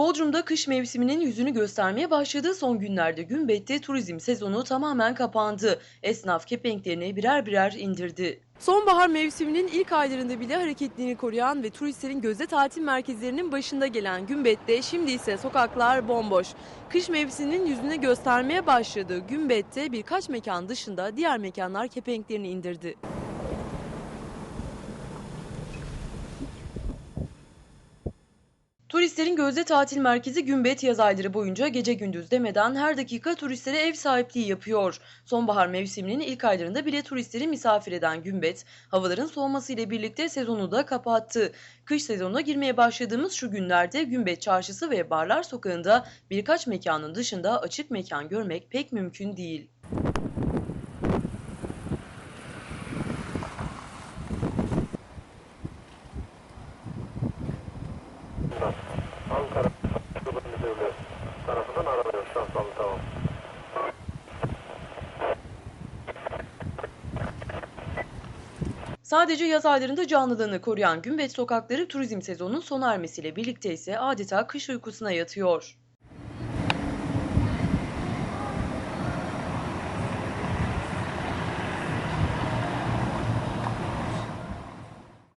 Bodrum'da kış mevsiminin yüzünü göstermeye başladığı son günlerde Gümbet'te turizm sezonu tamamen kapandı. Esnaf kepenklerini birer birer indirdi. Sonbahar mevsiminin ilk aylarında bile hareketliğini koruyan ve turistlerin gözde tatil merkezlerinin başında gelen Gümbet'te şimdi ise sokaklar bomboş. Kış mevsiminin yüzünü göstermeye başladığı Gümbet'te birkaç mekan dışında diğer mekanlar kepenklerini indirdi. Turistlerin gözde tatil merkezi Gümbet yaz ayları boyunca gece gündüz demeden her dakika turistlere ev sahipliği yapıyor. Sonbahar mevsiminin ilk aylarında bile turistleri misafir eden Gümbet, havaların soğuması ile birlikte sezonu da kapattı. Kış sezonuna girmeye başladığımız şu günlerde Gümbet Çarşısı ve Barlar Sokağı'nda birkaç mekanın dışında açık mekan görmek pek mümkün değil. Sadece yaz aylarında canlılığını koruyan Gümbet sokakları turizm sezonunun sona ermesiyle birlikte ise adeta kış uykusuna yatıyor.